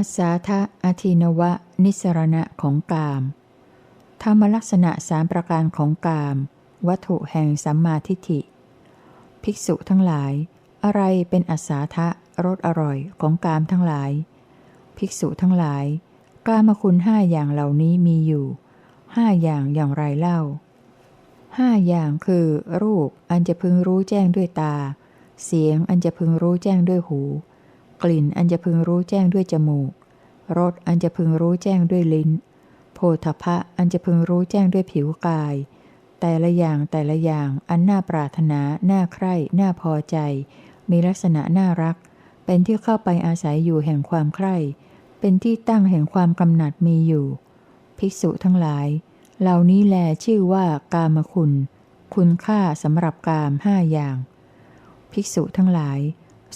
อาสาทะอธินวะ นิสรณะของกามธรรมลักษณะสามประการของกาม วัตถุแห่งสัมมาทิฏฐิ ภิกษุทั้งหลาย อะไรเป็นอาสาทะรสอร่อยของกามทั้งหลาย ภิกษุทั้งหลาย กามคุณห้าอย่างเหล่านี้มีอยู่ห้าอย่างอย่างไรเล่าห้าอย่างคือ รูปอันจะพึงรู้แจ้งด้วยตา เสียงอันจะพึงรู้แจ้งด้วยหู กลิ่นอันจะพึงรู้แจ้งด้วยจมูก รสอันจะพึงรู้แจ้งด้วยลิ้น โพธพะอันจะพึงรู้แจ้งด้วยผิวกาย แต่ละอย่างแต่ละอย่างอันน่าปรารถนา น่าใคร่ น่าพอใจ มีลักษณะน่ารัก เป็นที่เข้าไปอาศัยอยู่แห่งความใคร่ เป็นที่ตั้งแห่งความกำหนัดมีอยู่ ภิกษุทั้งหลาย เหล่านี้แลชื่อว่ากามคุณ คุณค่าสำหรับกามห้าอย่าง ภิกษุทั้งหลาย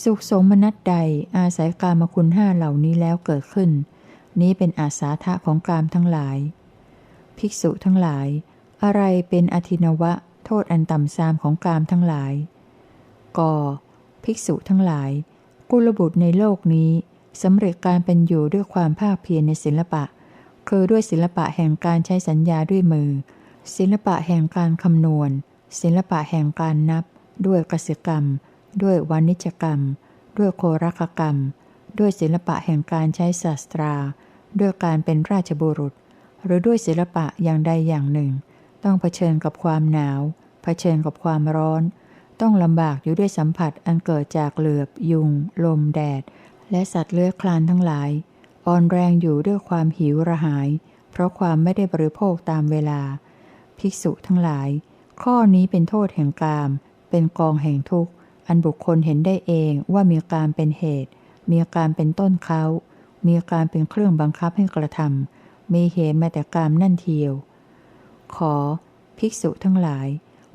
สุขสมนัตใดอาศัยกามคุณห้าเหล่านี้แล้วเกิดขึ้น นี้เป็นอาสาทะของกามทั้งหลาย ภิกษุทั้งหลาย อะไรเป็นอธินวะ โทษอันต่ำซามของกามทั้งหลายกภิกษุทั้งหลาย กุลบุตรในโลกนี้สำเร็จการเป็นอยู่ด้วยความภาคเพียรในศิลปะ คือด้วยศิลปะแห่งการใช้สัญญาด้วยมือ ศิลปะแห่งการคำนวณ ศิลปะแห่งการนับ ด้วยกสิกรรม ด้วยวานิจกรรม ด้วยโครักกรรม ด้วยศิลปะแห่งการใช้ศาสตรา ด้วยการเป็นราชบุรุษ หรือด้วยศิลปะอย่างใดอย่างหนึ่ง ต้องเผชิญกับความหนาว เผชิญกับความร้อน ต้องลำบากอยู่ด้วยสัมผัสอันเกิดจากเหลือบ ยุง ลมแดด และสัตว์เลื้อยคลานทั้งหลายอ่อนแรงอยู่ด้วยความหิวระหาย เพราะความไม่ได้บริโภคตามเวลา ภิกษุทั้งหลาย ข้อนี้เป็นโทษแห่งกาม เป็นกองแห่งทุกข์ อันบุคคลเห็นได้เองว่ามีการเป็นเหตุ มีการเป็นต้นเขา มีการเป็นเครื่องบังคับให้กระทำมีเหตุแม้แต่กามนั่นเทียว ขอ ภิกษุทั้งหลาย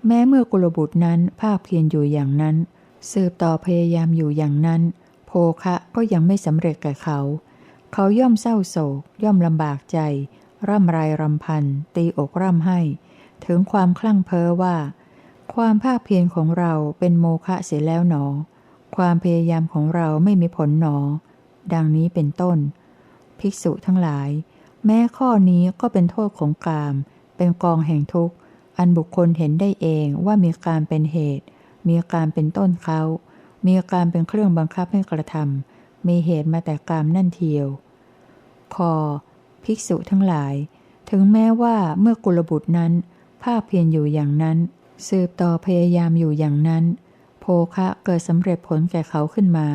แม้เมื่อกุลบุตรนั้นภาคเพียรอยู่อย่างนั้น สืบต่อพยายามอยู่อย่างนั้น โภคะก็ยังไม่สำเร็จกับเขา เขาย่อมเศร้าโศก ย่อมลำบากใจ ร่ำไรรำพัน ตีอกร่ำให้ ถึงความคลั่งเพ้อว่า ความภาคเพียรของเราเป็นโมฆะเสียแล้วหนอ ความพยายามของเราไม่มีผลหนอ ดังนี้เป็นต้น ภิกษุทั้งหลาย แม้ข้อนี้ก็เป็นโทษของกาม เป็นกองแห่งทุกข์ อันบุคคลเห็นได้เองว่ามีการเป็นเหตุ มีการเป็นต้นเขา มีการเป็นเครื่องบังคับให้กระทำมีเหตุมาแต่กามนั่นเทียว คอ ภิกษุทั้งหลาย ถึงแม้ว่าเมื่อกุลบุตรนั้น ภาคเพียรอยู่อย่างนั้น สืบต่อพยายามอยู่อย่างนั้น โภคะเกิดสำเร็จผลแก่เขาขึ้นมา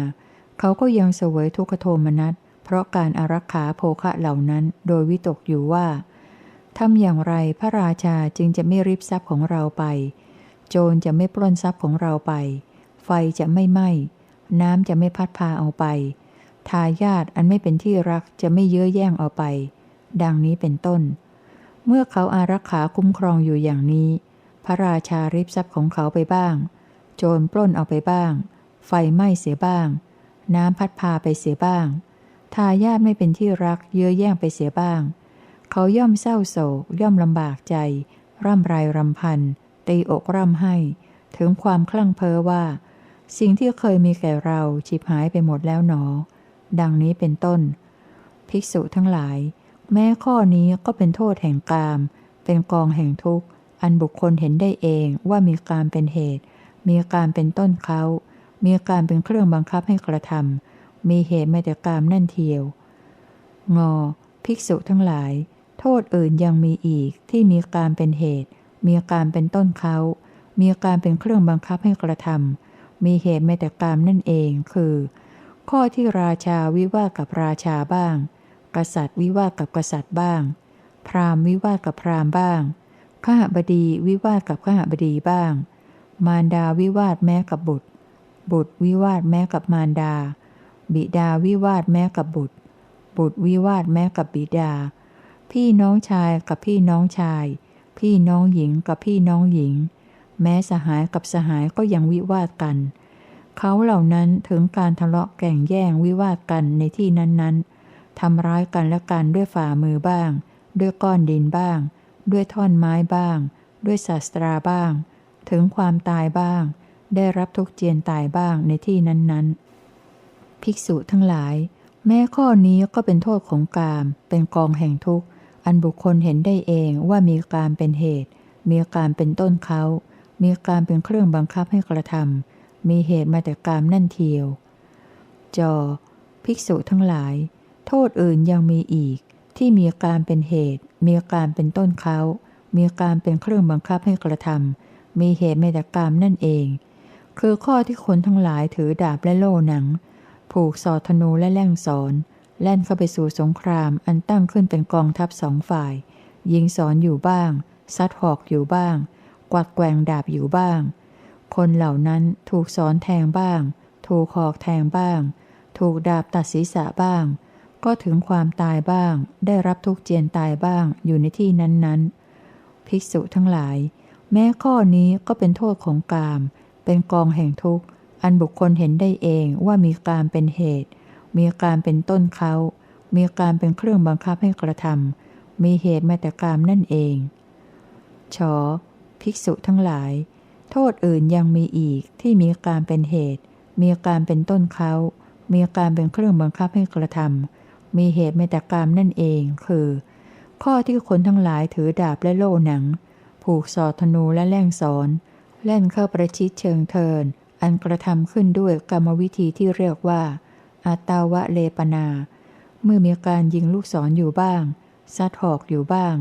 เขาก็ยังเสวยทุกขโทมนัส เพราะการอารักขาโภคะเหล่านั้นโดยวิตกอยู่ว่าทำอย่างไรพระราชาจึงจะไม่ริบทรัพย์ของเราไป โจรจะไม่ปล้นทรัพย์ของเราไป ไฟจะไม่ไหม้ น้ำจะไม่พัดพาเอาไป ทายาทอันไม่เป็นที่รักจะไม่เยื้อแย่งเอาไป ดังนี้เป็นต้น เมื่อเขาอารักขาคุ้มครองอยู่อย่างนี้ พระราชาริบทรัพย์ของเขาไปบ้าง โจรปล้นเอาไปบ้าง ไฟไหม้เสียบ้าง น้ำพัดพาไปเสียบ้าง ทายาทไม่เป็นที่รักเยื้อแย่งไปเสียบ้าง เขาย่อมเศร้าโศก ย่อมลำบากใจ ร่ำไรรำพัน ตีอกร่ำให้ ถึงความคลั่งเพ้อว่า สิ่งที่เคยมีแก่เราฉิบหายไปหมดแล้วหนอ ดังนี้เป็นต้น ภิกษุทั้งหลาย แม้ข้อนี้ก็เป็นโทษแห่งกาม เป็นกองแห่งทุกข์ อันบุคคลเห็นได้เองว่ามีการเป็นเหตุ มีการเป็นต้นเขา มีการเป็นเครื่องบังคับให้กระทำมีเหตุไม่แต่กามนั่นเทียว งอ ภิกษุทั้งหลาย โทษอื่นยังมีอีกที่มีการเป็นเหตุ มีการเป็นต้นเขา มีการเป็นเครื่องบังคับให้กระทำมีเหตุไม่แต่กามนั่นเองคือ ข้อที่ราชาวิวากับราชาบ้าง กษัตริย์วิวากับกษัตริย์บ้าง พราหมณ์วิวากับพราหมณ์บ้าง ข้าบดีวิวากับข้าบดีบ้าง มารดาวิวาทแม้กับบุตร บุตรวิวาทแม้กับมารดา บิดาวิวาทแม้กับบุตร บุตรวิวาทแม้กับบิดา พี่น้องชายกับพี่น้องชาย พี่น้องหญิงกับพี่น้องหญิง แม้สหายกับสหายก็ยังวิวาทกัน เขาเหล่านั้นถึงการทะเลาะแก่งแย่งวิวาทกันในที่นั้นๆทำร้ายกันและกันด้วยฝ่ามือบ้าง ด้วยก้อนดินบ้าง ด้วยท่อนไม้บ้าง ด้วยศาสตราบ้าง ถึงความตายบ้าง ได้รับทุกเจียนตายบ้างในที่นั้นๆ ภิกษุทั้งหลาย แม้ข้อนี้ก็เป็นโทษของกามเป็นกองแห่งทุกข์ อันบุคคลเห็นได้เองว่ามีการเป็นเหตุ มีการเป็นต้นเขา มีการเป็นเครื่องบังคับให้กระทำมีเหตุมาแต่กามนั่นเทียว จอ ภิกษุทั้งหลาย โทษอื่นยังมีอีก ที่มีการเป็นเหตุ มีการเป็นต้นเขา มีการเป็นเครื่องบังคับให้กระทำมีเหตุมาแต่กามนั่นเอง คือข้อที่คนทั้งหลายถือดาบและโล่หนัง ผูกสอดธนูและแล่งสอน แล่นเข้าไปสู่สงครามอันตั้งขึ้นเป็นกองทัพสองฝ่าย ยิงสอนอยู่บ้าง ซัดหอกอยู่บ้าง กวัดแกว่งดาบอยู่บ้าง คนเหล่านั้นถูกสอนแทงบ้าง ถูกหอกแทงบ้าง ถูกดาบตัดศีรษะบ้าง ก็ถึงความตายบ้าง ได้รับทุกเจียนตายบ้างอยู่ในที่นั้นๆ ภิกษุทั้งหลาย แม้ข้อนี้ก็เป็นโทษของกาม เป็นกองแห่งทุกข์ อันบุคคลเห็นได้เองว่ามีการเป็นเหตุ มีการเป็นต้นเขา มีการเป็นเครื่องบังคับให้กระทำมีเหตุมาแต่กามนั่นเองชอภิกษุทั้งหลาย โทษอื่นยังมีอีกที่มีการเป็นเหตุ มีการเป็นต้นเขา มีการเป็นเครื่องบังคับให้กระทำ มีเหตุมาแต่กามนั่นเอง คือ ข้อที่คนทั้งหลายถือดาบและโล่หนัง ผูกสอดธนูและแล่งสอนเล่นเข้าประชิดเชิงเทิน อันกระทำขึ้นด้วยกรรมวิธีที่เรียกว่าอัตาวะเลปนา เมื่อมีการยิงลูกศรออยู่บ้าง ซัดหอกอยู่บ้าง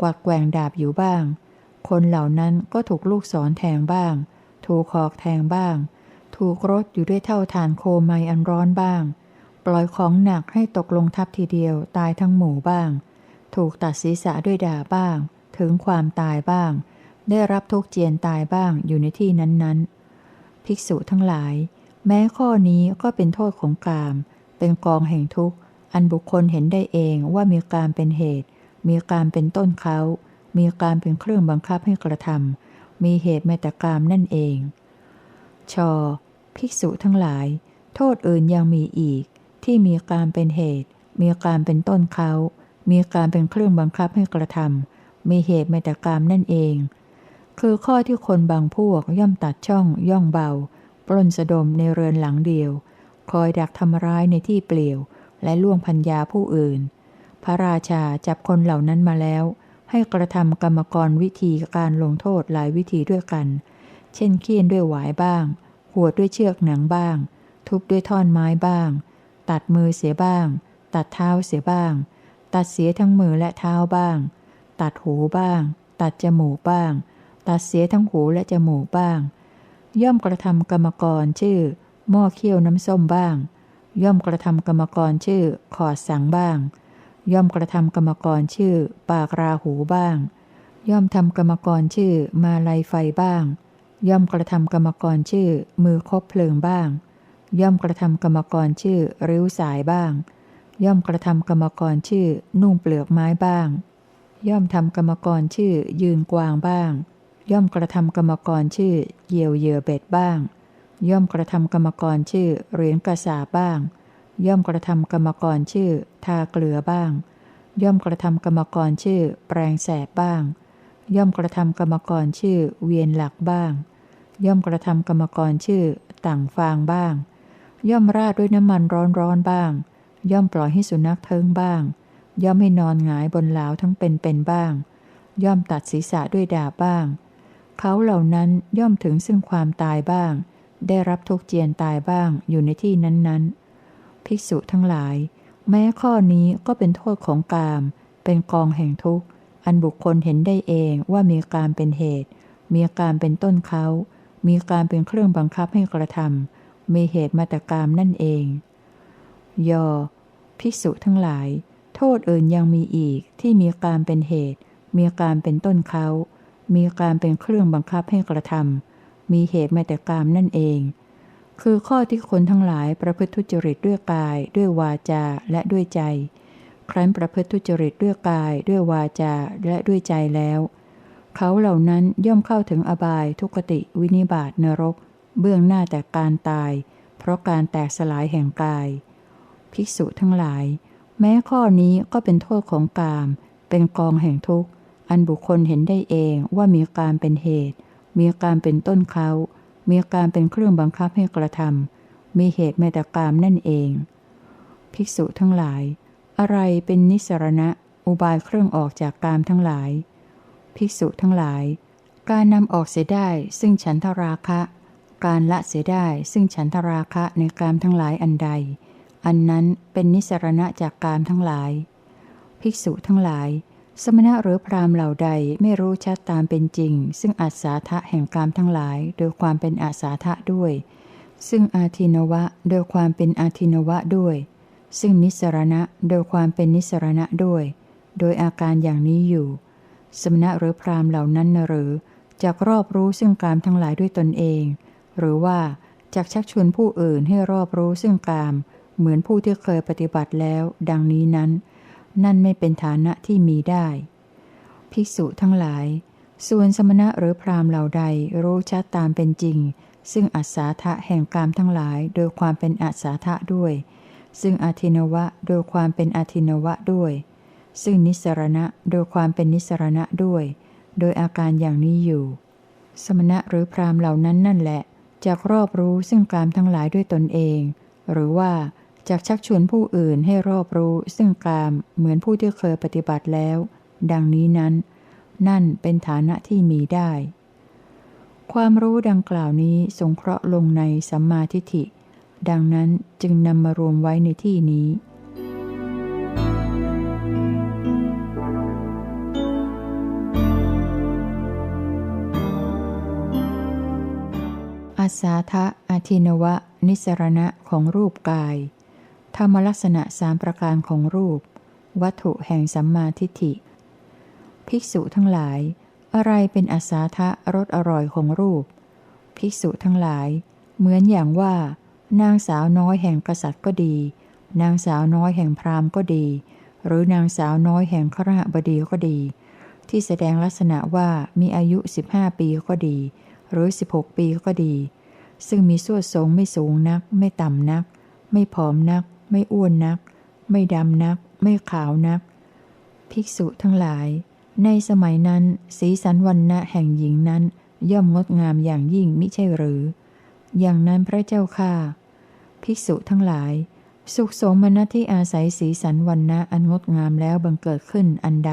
กวัดแกว่งดาบอยู่บ้าง คนเหล่านั้นก็ถูกลูกศรแทงบ้าง ถูกหอกแทงบ้าง ถูกรถอยู่ด้วยเท่าฐานโคไมอันร้อนบ้าง ล่อยของหนักให้ตกลงทับทีเดียวตายทั้งหมู่บ้าง ถูกตัดศีรษะด้วยดาบ้าง ถึงความตายบ้าง ได้รับทุกเจียนตายบ้างอยู่ในที่นั้นๆ ภิกษุทั้งหลาย แม้ข้อนี้ก็เป็นโทษของกาม เป็นกองแห่งทุกข์ อันบุคคลเห็นได้เองว่ามีการเป็นเหตุ มีการเป็นต้นเขามีการเป็นเครื่องบังคับให้กระทำมีเหตุแม้แต่กามนั่นเองชอภิกษุทั้งหลาย โทษอื่นยังมีอีก ที่มีการเป็นเหตุ มีการเป็นต้นเขา มีการเป็นเครื่องบังคับให้กระทำมีเหตุแม้แต่กามนั่นเอง คือข้อที่คนบางพวกย่อมตัดช่อง ย่องเบา ปล้นสะดมในเรือนหลังเดียว คอยดักทำร้ายในที่เปลี่ยว และล่วงพัญญาผู้อื่น พระราชาจับคนเหล่านั้นมาแล้ว ให้กระทำกรรมกรวิธีการลงโทษหลายวิธีด้วยกัน เช่นเคี่ยนด้วยหวายบ้าง หัวด้วยเชือกหนังบ้าง ทุบด้วยท่อนไม้บ้าง ตัดมือเสียบ้าง ตัดเท้าเสียบ้าง ตัดเสียทั้งมือและเท้าบ้าง ตัดหูบ้าง ตัดจมูกบ้าง ตัดเสียทั้งหูและจมูกบ้าง ย่อมกระทำกรรมกรชื่อ หม้อเคี่ยวน้ำส้มบ้าง ย่อมกระทำกรรมกรชื่อ ขอดสังบ้าง ย่อมกระทำกรรมกรชื่อ ปากราหูบ้าง ย่อมทำกรรมกรชื่อ มาลายไฟบ้าง ย่อมกระทำกรรมกรชื่อ มือคบเพลิงบ้าง ย่อมกระทำกรรมกรชื่อริ้วสายบ้าง ย่อมกระทำกรรมกรชื่อนุ่งเปลือกไม้บ้าง ย่อมทำกรรมกรชื่อยืนกวางบ้าง ย่อมกระทำกรรมกรชื่อเยี่ยวเหยื่อเบ็ดบ้าง ย่อมกระทำกรรมกรชื่อเหรียญกระสาบ้าง ย่อมกระทำกรรมกรชื่อทาเกลือบ้าง ย่อมกระทำกรรมกรชื่อแปลงแสบบ้าง ย่อมกระทำกรรมกรชื่อเวียนหลักบ้าง ย่อมกระทำกรรมกรชื่อต่างฟางบ้าง ย่อมราดด้วยน้ำมันร้อนร้อนบ้าง ย่อมปล่อยให้สุนัขเทิงบ้าง ย่อมให้นอนหงายบนเหลาทั้งเป็นเป็นบ้าง ย่อมตัดศีรษะด้วยดาบบ้าง เขาเหล่านั้นย่อมถึงซึ่งความตายบ้าง ได้รับทุกเจียนตายบ้างอยู่ในที่นั้นๆ ภิกษุทั้งหลาย แม้ข้อนี้ก็เป็นโทษของกาม เป็นกองแห่งทุกข์ อันบุคคลเห็นได้เองว่ามีการเป็นเหตุ มีการเป็นต้นเขา มีการเป็นเครื่องบังคับให้กระทำ มีเหตุมาต่กามนั่นเอง ยอ ภิกษุทั้งหลาย โทษอื่นยังมีอีกที่มีการเป็นเหตุ มีการเป็นต้นเขา มีการเป็นเครื่องบังคับให้กระทำมีเหตุมาแต่กามนั่นเอง คือข้อที่คนทั้งหลายประพฤติทุจริตด้วยกาย ด้วยวาจาและด้วยใจ ครั้นประพฤติทุจริตด้วยกาย ด้วยวาจาและด้วยใจแล้ว เขาเหล่านั้นย่อมเข้าถึงอบายทุกติวินิบาตนรก เบื้องหน้าแต่การตาย เพราะการแตกสลายแห่งกาย ภิกษุทั้งหลาย แม้ข้อนี้ก็เป็นโทษของกาม เป็นกองแห่งทุกข์ อันบุคคลเห็นได้เองว่ามีการเป็นเหตุ มีการเป็นต้นเขา มีการเป็นเครื่องบังคับให้กระทำมีเหตุแม้แต่กามนั่นเองภิภิกษุทั้งหลาย อะไรเป็นนิสรณะ อุบายเครื่องออกจากกามทั้งหลาย ภิกษุทั้งหลายการนำออกเสียได้ซึ่งฉันทราคะ การละเสียได้ซึ่งฉันทราคะในกามทั้งหลายอันใด อันนั้นเป็นนิสรณะจากกามทั้งหลาย ภิกษุทั้งหลาย สมณะหรือพรามเหล่าใดไม่รู้ชัดตามเป็นจริง ซึ่งอาสาทะแห่งกามทั้งหลาย โดยความเป็นอาสาทะด้วย ซึ่งอาทินวะโดยความเป็นอาทินวะด้วย ซึ่งนิสรณะโดยความเป็นนิสรณะด้วย โดยอาการอย่างนี้อยู่ สมณะหรือพรามเหล่านั้นนะหรือจากรอบรู้ซึ่งกามทั้งหลายด้วยตนเอง หรือว่าจากชักชวนผู้อื่นให้รอบรู้ซึ่งกาม เหมือนผู้ที่เคยปฏิบัติแล้ว ดังนี้นั้น นั่นไม่เป็นฐานะที่มีได้ ภิกษุทั้งหลาย ส่วนสมณะหรือพราหมณ์เหล่าใดรู้ชัดตามเป็นจริง ซึ่งอัศาทะแห่งกามทั้งหลาย โดยความเป็นอัศาทะด้วย ซึ่งอาทินวะโดยความเป็นอาทินวะด้วย ซึ่งนิสรณะโดยความเป็นนิสรณะด้วย โดยอาการอย่างนี้อยู่ สมณะหรือพราหมณ์เหล่านั้นนั่นแหละ จากรอบรู้ซึ่งกามทั้งหลายด้วยตนเอง หรือว่าจากชักชวนผู้อื่นให้รอบรู้ซึ่งกามเหมือนผู้ที่เคยปฏิบัติแล้ว ดังนี้นั้น นั่นเป็นฐานะที่มีได้ ความรู้ดังกล่าวนี้สงเคราะห์ลงในสัมมาทิฏฐิ ดังนั้นจึงนำมารวมไว้ในที่นี้ อาสาทะอาทินวะ นิสรณะของรูปกาย ธรรมลักษณะสามประการของรูป วัตถุแห่งสัมมาทิฏฐิ ภิกษุทั้งหลาย อะไรเป็นอาสาทะรสอร่อยของรูป ภิกษุทั้งหลาย เหมือนอย่างว่า นางสาวน้อยแห่งกษัตริย์ก็ดี นางสาวน้อยแห่งพราหมณ์ก็ดี หรือนางสาวน้อยแห่งขรหบดีก็ดี ที่แสดงลักษณะว่ามีอายุ 15 ปีก็ดี หรือ 16 ปีก็ดี ซึ่งมีส่วนทรงไม่สูงนัก ไม่ต่ำนัก ไม่ผอมนัก ไม่อ้วนนัก ไม่ดำนัก ไม่ขาวนัก ภิกษุทั้งหลาย ในสมัยนั้น สีสันวันณะแห่งหญิงนั้น ย่อมงดงามอย่างยิ่งมิใช่หรือ อย่างนั้นพระเจ้าค่าภิกษุทั้งหลาย สุขสมนัตที่อาศัยสีสันวันณะอันงดงามแล้วบังเกิดขึ้นอันใด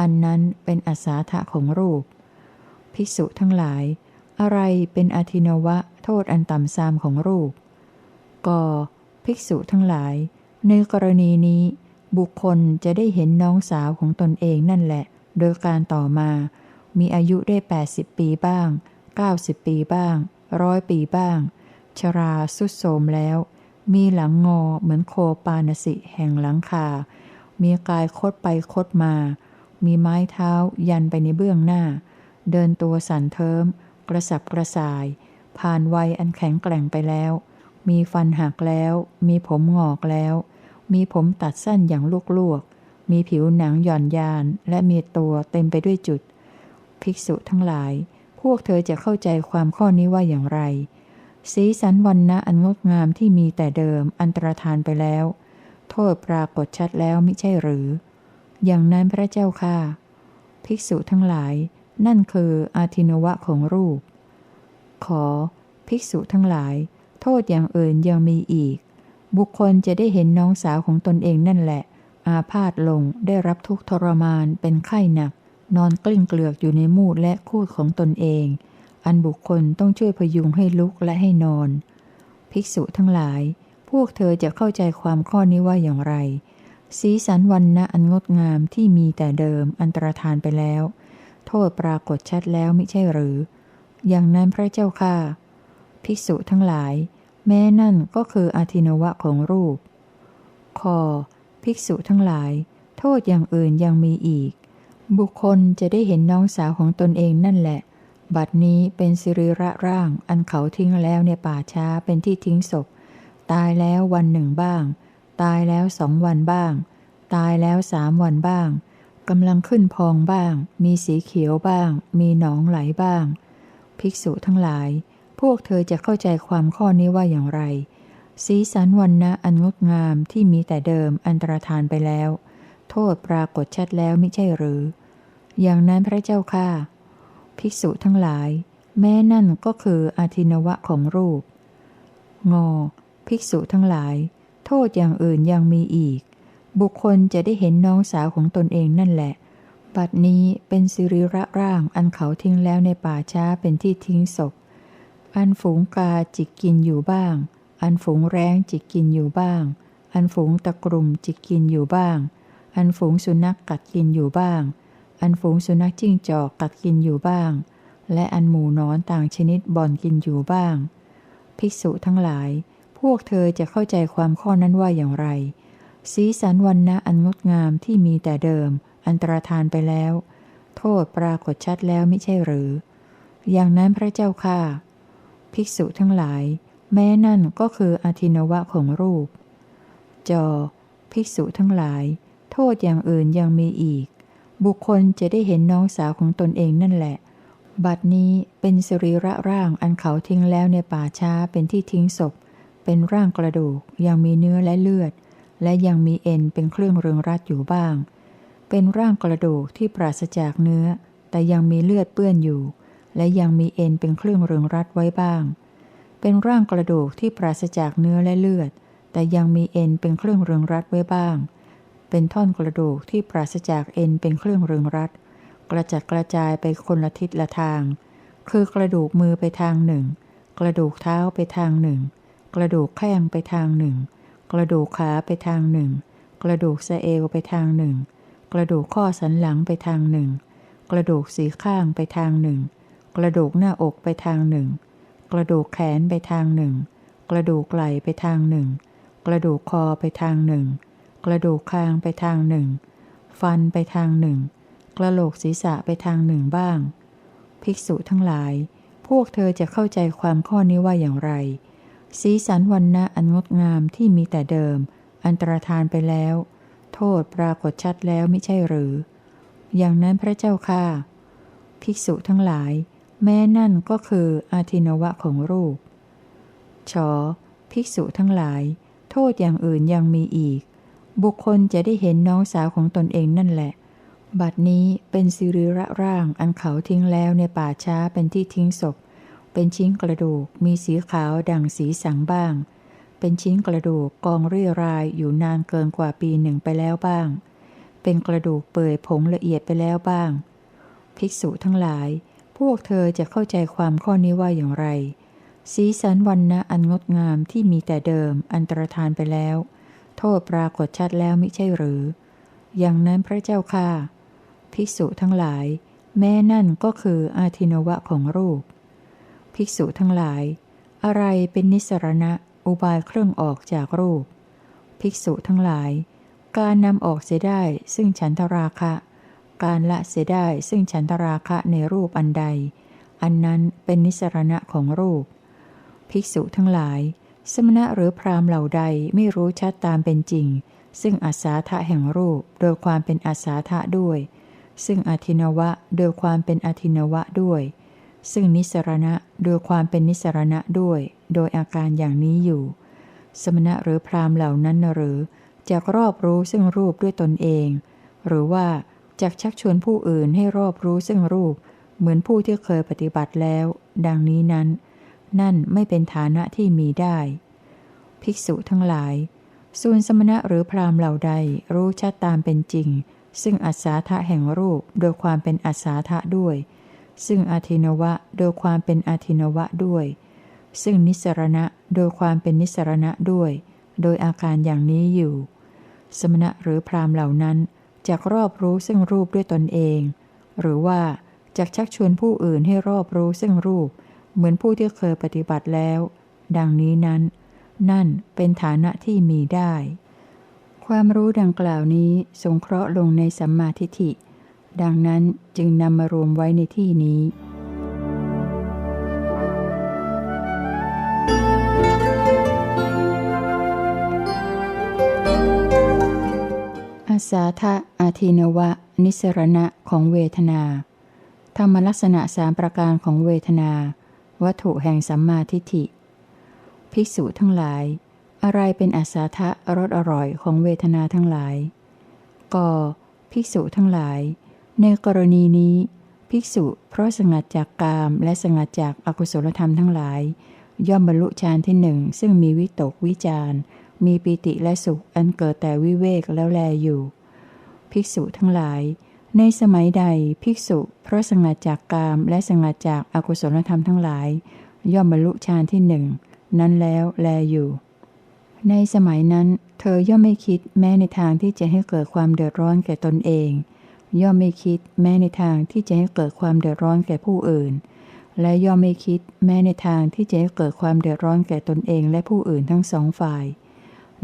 อันนั้นเป็นอาสาทะของรูป ภิกษุทั้งหลาย อะไรเป็นอาทินวะ โทษอันต่ำซามของรูปกภิกษุทั้งหลาย ในกรณีนี้ บุคคลจะได้เห็นน้องสาวของตนเองนั่นแหละ โดยการต่อมา มีอายุได้ 80 ปีบ้าง 90 ปีบ้าง ร้อยปีบ้าง ชราสุดโทมแล้ว มีหลังงอเหมือนโคปานสิแห่งหลังคา มีกายคดไปคดมา มีไม้เท้ายันไปในเบื้องหน้า เดินตัวสั่นเทิม กระสับกระส่าย ผ่านวัยอันแข็งแกร่งไปแล้ว มีฟันหักแล้ว มีผมงอกแล้ว มีผมตัดสั้นอย่างลวกๆ มีผิวหนังหย่อนยาน และมีตัวเต็มไปด้วยจุด ภิกษุทั้งหลาย พวกเธอจะเข้าใจความข้อนี้ว่าอย่างไร สีสันวันนะอันงดงามที่มีแต่เดิมอันตรธานไปแล้ว โทษปรากฏชัดแล้วไม่ใช่หรือ อย่างนั้นพระเจ้าค่ะ ภิกษุทั้งหลาย นั่นคืออาทินวะของรูป ขอ ภิกษุทั้งหลาย โทษอย่างอื่นยังมีอีก บุคคลจะได้เห็นน้องสาวของตนเองนั่นแหละ อาพาธลงได้รับทุกทรมานเป็นไข้หนัก นอนกลิ้งเกลือกอยู่ในมูดและคูดของตนเอง อันบุคคลต้องช่วยพยุงให้ลุกและให้นอน ภิกษุทั้งหลาย พวกเธอจะเข้าใจความข้อนี้ว่าอย่างไร สีสันวันนะอันงดงามที่มีแต่เดิมอันตรธานไปแล้ว โทษปรากฏชัดแล้วไม่ใช่หรือ อย่างนั้นพระเจ้าค่ะ ภิกษุทั้งหลาย แม้นั่นก็คืออาทินวะของรูป คอ ภิกษุทั้งหลาย โทษอย่างอื่นยังมีอีก บุคคลจะได้เห็นน้องสาวของตนเองนั่นแหละ บัดนี้เป็นสิริระร่างอันเขาทิ้งแล้วในป่าช้าเป็นที่ทิ้งศพ ตายแล้ววันหนึ่งบ้าง ตายแล้วสองวันบ้าง ตายแล้วสามวันบ้างกำลังขึ้นพองบ้าง มีสีเขียวบ้าง มีหนองไหลบ้าง ภิกษุทั้งหลาย พวกเธอจะเข้าใจความข้อนี้ว่าอย่างไร สีสันวันนะอันงดงามที่มีแต่เดิมอันตรธานไปแล้ว โทษปรากฏชัดแล้วไม่ใช่หรือ อย่างนั้นพระเจ้าค่ะภิกษุทั้งหลาย แม้นั่นก็คืออาทินวะของรูป งอ ภิกษุทั้งหลาย โทษอย่างอื่นยังมีอีก บุคคลจะได้เห็นน้องสาวของตนเองนั่นแหละ บัดนี้เป็นสิริระร่างอันเขาทิ้งแล้วในป่าช้าเป็นที่ทิ้งศพ อันฝูงกาจิกกินอยู่บ้าง อันฝูงแร้งจิกกินอยู่บ้าง อันฝูงตะกลุ่มจิกกินอยู่บ้าง อันฝูงสุนัขกกัดกินอยู่บ้าง อันฝูงสุนัขจิ้งจอกกัดกินอยู่บ้าง และอันหมูนอนต่างชนิดบ่อนกินอยู่บ้าง ภิกษุทั้งหลาย พวกเธอจะเข้าใจความข้อนั้นว่าอย่างไร สีสันวันนะอันงดงามที่มีแต่เดิม อันตรธานไปแล้ว โทษปรากฏชัดแล้วไม่ใช่หรือ อย่างนั้นพระเจ้าค่าภิกษุทั้งหลาย แม้นั่นก็คืออาทินวะของรูป จอ ภิกษุทั้งหลาย โทษอย่างอื่นยังมีอีก บุคคลจะได้เห็นน้องสาวของตนเองนั่นแหละ บัดนี้เป็นสรีระร่างอันเขาทิ้งแล้วในป่าช้าเป็นที่ทิ้งศพ เป็นร่างกระดูกยังมีเนื้อและเลือด และยังมีเอ็นเป็นเครื่องเรืองรัดอยู่บ้าง เป็นร่างกระดูกที่ปราศจากเนื้อ แต่ยังมีเลือดเปื้อนอยู่ และยังมีเอ็นเป็นเครื่องเรืองรัดไว้บ้าง เป็นร่างกระดูกที่ปราศจากเนื้อและเลือด แต่ยังมีเอ็นเป็นเครื่องเรืองรัดไว้บ้าง เป็นท่อนกระดูกที่ปราศจากเอ็นเป็นเครื่องเรืองรัด กระจัดกระจายไปคนละทิศละทาง คือกระดูกมือไปทางหนึ่ง กระดูกเท้าไปทางหนึ่ง กระดูกแข้งไปทางหนึ่ง กระดูกขาไปทางหนึ่ง กระดูกสะเอวไปทางหนึ่ง ระดูกข้อสันหลังไปทางหนึ่ง กระดูกสีข้างไปทางหนึ่ง กระดูกหน้าอกไปทางหนึ่ง กระดูกแขนไปทางหนึ่ง กระดูกไหล่ไปทางหนึ่ง กระดูกคอไปทางหนึ่ง กระดูกคางไปทางหนึ่ง ฟันไปทางหนึ่ง กระโหลกศีรษะไปทางหนึ่งบ้าง ภิกษุทั้งหลาย พวกเธอจะเข้าใจความข้อนี้ว่าอย่างไร สีสันวันนะอันงดงามที่มีแต่เดิม อันตรธานไปแล้ว โทษปรากฏชัดแล้วไม่ใช่หรือ อย่างนั้นพระเจ้าค่าภิกษุทั้งหลาย แม้นั่นก็คืออาทินวะของรูปชอภิกษุทั้งหลาย โทษอย่างอื่นยังมีอีก บุคคลจะได้เห็นน้องสาวของตนเองนั่นแหละ บัดนี้เป็นสิริระร่างอันเขาทิ้งแล้วในป่าช้าเป็นที่ทิ้งศพ เป็นชิ้นกระดูกมีสีขาวดังสีสังบ้าง เป็นชิ้นกระดูกกองเรียรายอยู่นานเกินกว่าปีหนึ่งไปแล้วบ้าง เป็นกระดูกเปื่อยผงละเอียดไปแล้วบ้าง ภิกษุทั้งหลาย พวกเธอจะเข้าใจความข้อนี้ว่าอย่างไร สีสันวันนะอันงดงามที่มีแต่เดิมอันตรธานไปแล้ว โทษปรากฏชัดแล้วม่ใช่หรือ อย่างนั้นพระเจ้าค่าภิกษุทั้งหลาย แม้นั่นก็คืออาทินวะของรูป ภิกษุทั้งหลาย อะไรเป็นนิสรณะ อุบายเครื่องออกจากรูป ภิกษุทั้งหลาย การนำออกเสียได้ซึ่งฉันทราคะ การละเสียได้ซึ่งฉันทราคะในรูปอันใด อันนั้นเป็นนิสรณะของรูป ภิกษุทั้งหลาย สมณะหรือพรามเหล่าใดไม่รู้ชัดตามเป็นจริง ซึ่งอาสาทะแห่งรูปโดยความเป็นอาสาทะด้วย ซึ่งอาทินวะโดยความเป็นอาทินวะด้วย ซึ่งนิสรณะโดยความเป็นนิสรณะด้วย โดยอาการอย่างนี้อยู่ สมณะหรือพรามเหล่านั้นหรือจะรอบรู้ซึ่งรูปด้วยตนเอง หรือว่าจะชักชวนผู้อื่นให้รอบรู้ซึ่งรูป เหมือนผู้ที่เคยปฏิบัติแล้ว ดังนี้นั้น นั่นไม่เป็นฐานะที่มีได้ ภิกษุทั้งหลาย ส่วนสมณะหรือพรามเหล่าใดรู้ชัดตามเป็นจริง ซึ่งอัศาธะแห่งรูปโดยความเป็นอัศาธะด้วย ซึ่งอาทินวะโดยความเป็นอาทินวะด้วย ซึ่งนิสรณะโดยความเป็นนิสรณะด้วย โดยอาการอย่างนี้อยู่ สมณะหรือพรามเหล่านั้นจะรอบรู้ซึ่งรูปด้วยตนเอง หรือว่าจะชักชวนผู้อื่นให้รอบรู้ซึ่งรูป เหมือนผู้ที่เคยปฏิบัติแล้ว ดังนี้นั้น นั่นเป็นฐานะที่มีได้ ความรู้ดังกล่าวนี้สงเคราะห์ลงในสัมมาทิฏฐิ ดังนั้นจึงนำมารวมไว้ในที่นี้ อาสาทะอาทินวะ นิสรณะของเวทนา ธรรมลักษณะสามประการของเวทนา วัตถุแห่งสัมมาทิฏฐิ ภิกษุทั้งหลาย อะไรเป็นอาสาทะรสอร่อยของเวทนาทั้งหลายกภิกษุทั้งหลาย ในกรณีนี้ ภิกษุเพราะสงัดจากกามและสงัดจากอากุศลธรรมทั้งหลาย ย่อมบรรลุฌานที่หนึ่งซึ่งมีวิตกวิจาร มีปีติและสุขอันเกิดแต่วิเวกแล้วแลอยู่ ภิกษุทั้งหลาย ในสมัยใดภิกษุ เพราะสงัดจากกามและสงัดจากอากุศลธรรมทั้งหลาย ย่อมบรรลุฌานที่หนึ่งนั้นแล้วแลอยู่ ในสมัยนั้นเธอย่อมไม่คิดแม้ในทางที่จะให้เกิดความเดือดร้อนแก่ตนเอง ย่อมไม่คิดแม้ในทางที่จะให้เกิดความเดือดร้อนแก่ผู้อื่น และย่อมไม่คิดแม้ในทางที่จะให้เกิดความเดือดร้อนแก่ตนเองและผู้อื่นทั้งสองฝ่าย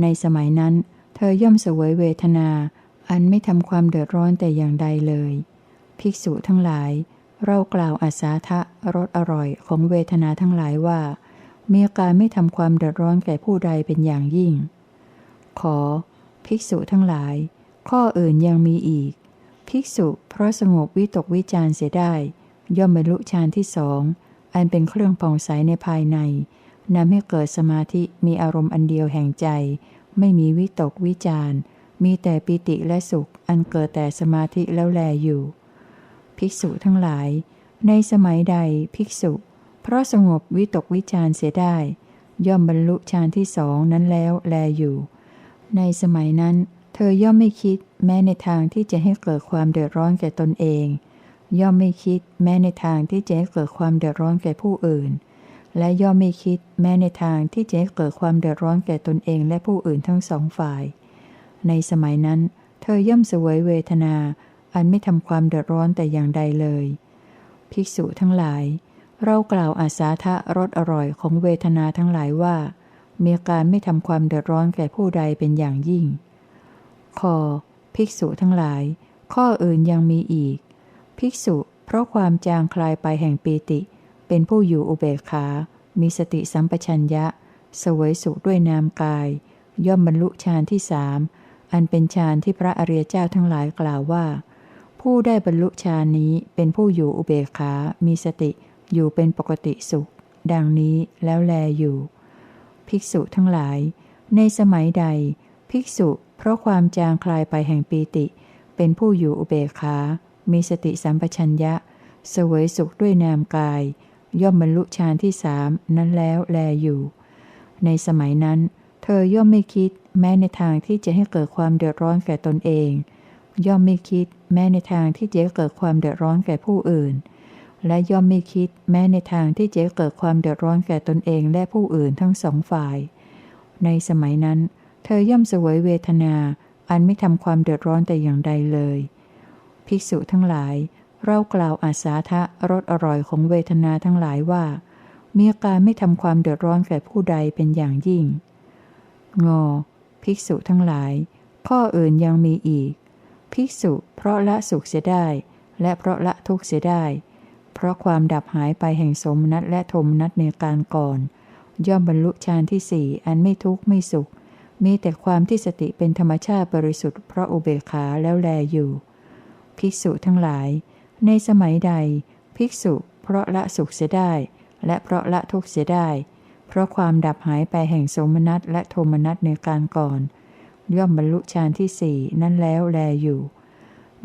ในสมัยนั้น เธอย่อมเสวยเวทนา อันไม่ทำความเดือดร้อนแต่อย่างใดเลย ภิกษุทั้งหลาย เรากล่าวอาสาทะรสอร่อยของเวทนาทั้งหลายว่า มีอาการไม่ทำความเดือดร้อนแก่ผู้ใดเป็นอย่างยิ่ง ขอ ภิกษุทั้งหลาย ข้ออื่นยังมีอีก ภิกษุเพราะสงบวิตกวิจารเสียได้ ย่อมบรรลุฌานที่สองอันเป็นเครื่องปองใสในภายใน นำให้เกิดสมาธิมีอารมณ์อันเดียวแห่งใจ ไม่มีวิตกวิจารมีแต่ปิติและสุข อันเกิดแต่สมาธิแล้วแลอยู่ ภิกษุทั้งหลาย ในสมัยใดภิกษุ เพราะสงบวิตกวิจารเสียได้ ย่อมบรรลุฌานที่สองนั้นแล้วแลอยู่ ในสมัยนั้น เธอย่อมไม่คิดแม้ในทางที่จะให้เกิดความเดือดร้อนแก่ตนเอง ย่อมไม่คิดแม้ในทางที่จะให้เกิดความเดือดร้อนแก่ผู้อื่น และย่อมไม่คิดแม้ในทางที่จะให้เกิดความเดือดร้อนแก่ตนเองและผู้อื่นทั้งสองฝ่าย ในสมัยนั้น เธอย่อมเสวยเวทนา อันไม่ทำความเดือดร้อนแต่อย่างใดเลย ภิกษุทั้งหลาย เรากล่าวอาสาทะรสอร่อยของเวทนาทั้งหลายว่า มีการไม่ทำความเดือดร้อนแก่ผู้ใดเป็นอย่างยิ่ง คอ ภิกษุทั้งหลาย ข้ออื่นยังมีอีก ภิกษุ เพราะความจางคลายไปแห่งปีติ เป็นผู้อยู่อุเบกขา มีสติสัมปชัญญะ สวยสุขด้วยนามกาย ย่อมบรรลุฌานที่สาม อันเป็นฌานที่พระอริยเจ้าทั้งหลายกล่าวว่า ผู้ได้บรรลุฌานนี้เป็นผู้อยู่อุเบกขา มีสติ อยู่เป็นปกติสุข ดังนี้แล้วแลอยู่ ภิกษุทั้งหลาย ในสมัยใด ภิกษุ เพราะความจางคลายไปแห่งปีติ เป็นผู้อยู่อุเบกขา มีสติสัมปชัญญะสวยสุขด้วยนามกาย ย่อมบรรลุฌานที่สามนั้นแล้วแลอยู่ ในสมัยนั้น เธอย่อมไม่คิดแม้ในทางที่จะให้เกิดความเดือดร้อนแก่ตนเอง ย่อมไม่คิดแม้ในทางที่จะเกิดความเดือดร้อนแก่ผู้อื่น และย่อมไม่คิดแม้ในทางที่จะเกิดความเดือดร้อนแก่ตนเองและผู้อื่นทั้งสองฝ่าย ในสมัยนั้น เธอย่อมสวยเวทนา อันไม่ทำความเดือดร้อนแต่อย่างใดเลย ภิกษุทั้งหลาย เรากล่าวอาสาทะรสอร่อยของเวทนาทั้งหลายว่ามีอาการไม่ทำความเดือดร้อนแก่ผู้ใดเป็นอย่างยิ่ง งอ ภิกษุทั้งหลาย ข้ออื่นยังมีอีก ภิกษุเพราะละสุขเสียได้ และเพราะละทุกข์เสียได้ เพราะความดับหายไปแห่งสมนัตและทมนัตในการก่อน ย่อมบรรลุฌานที่สี่อันไม่ทุกข์ไม่สุข มีแต่ความที่สติเป็นธรรมชาติบริสุทธิ์เพราะอุเบกขาแล้วแลอยู่ ภิกษุทั้งหลาย ในสมัยใด ภิกษุ เพราะละสุขเสียได้ และเพราะละทุกข์เสียได้ เพราะความดับหายไปแห่งสมนัตและโทมนัตในการก่อน ย่อมบรรลุฌานที่สี่นั้นแล้วแลอยู่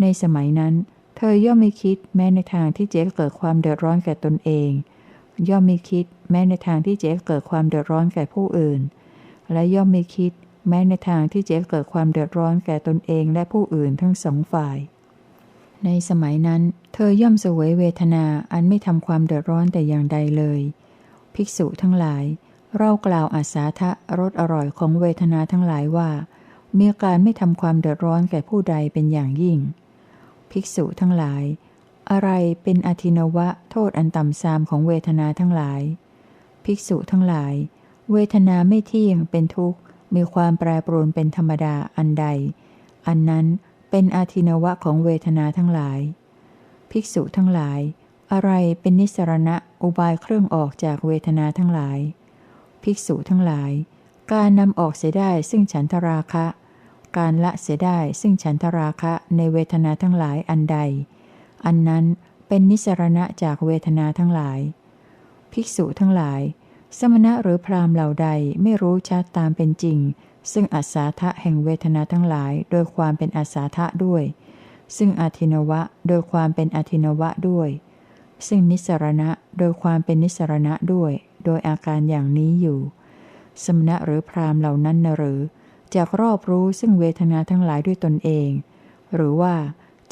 ในสมัยนั้น เธอย่อมไม่คิดแม้ในทางที่จะเกิดความเดือดร้อนแก่ตนเอง ย่อมไม่คิดแม้ในทางที่จะเกิดความเดือดร้อนแก่ผู้อื่น และย่อมไม่คิดแม้ในทางที่จะเกิดความเดือดร้อนแก่ตนเองและผู้อื่นทั้งสองฝ่าย ในสมัยนั้น เธอย่อมสวยเวทนาอันไม่ทำความเดือดร้อนแต่อย่างใดเลย ภิกษุทั้งหลาย เรากล่าวอาสาทะรสอร่อยของเวทนาทั้งหลายว่ามีการไม่ทำความเดือดร้อนแก่ผู้ใดเป็นอย่างยิ่ง ภิกษุทั้งหลาย อะไรเป็นอธินวะโทษอันต่ำซามของเวทนาทั้งหลาย ภิกษุทั้งหลาย เวทนาไม่เที่ยงเป็นทุกข์ มีความแปรปรวนเป็นธรรมดาอันใด อันนั้น เป็นอาทินวะของเวทนาทั้งหลาย ภิกษุทั้งหลาย อะไรเป็นนิสรณะอุบายเครื่องออกจากเวทนาทั้งหลาย ภิกษุทั้งหลาย การนำออกเสียได้ซึ่งฉันทราคะ การละเสียได้ซึ่งฉันทราคะในเวทนาทั้งหลายอันใด อันนั้นเป็นนิสรณะจากเวทนาทั้งหลาย ภิกษุทั้งหลาย สมณะหรือพรามเหล่าใดไม่รู้ชัดตามเป็นจริง ซึ่งอัศาทะแห่งเวทนาทั้งหลายโดยความเป็นอัศาทะด้วย ซึ่งอาทินวะโดยความเป็นอาทินวะด้วย ซึ่งนิสรณะโดยความเป็นนิสรณะด้วย โดยอาการอย่างนี้อยู่ สมณะหรือพรามเหล่านั้นนะหรือจากรอบรู้ซึ่งเวทนาทั้งหลายด้วยตนเอง หรือว่า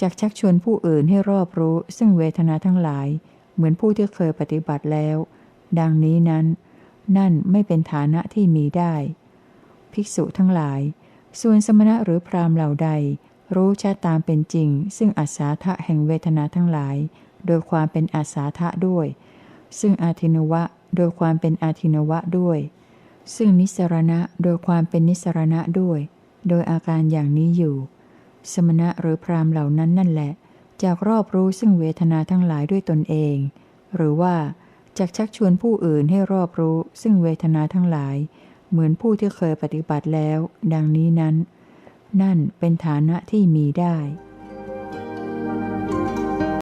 จากชักชวนผู้อื่นให้รอบรู้ซึ่งเวทนาทั้งหลาย เหมือนผู้ที่เคยปฏิบัติแล้ว ดังนี้นั้น นั่นไม่เป็นฐานะที่มีได้ ภิกษุทั้งหลาย ส่วนสมณะหรือพราหมณ์เหล่าใด รู้ชัดตามเป็นจริง ซึ่งอาสาทะแห่งเวทนาทั้งหลาย โดยความเป็นอาสาทะด้วย ซึ่งอาทินวะโดยความเป็นอาทินวะด้วย ซึ่งนิสรณะโดยความเป็นนิสรณะด้วย โดยอาการอย่างนี้อยู่ สมณะหรือพราหมณ์เหล่านั้นนั่นแหละ จากรอบรู้ซึ่งเวทนาทั้งหลายด้วยตนเอง หรือว่าจากชักชวนผู้อื่นให้รอบรู้ซึ่งเวทนาทั้งหลาย เหมือนผู้ที่เคยปฏิบัติแล้ว ดังนี้นั้น นั่นเป็นฐานะที่มีได้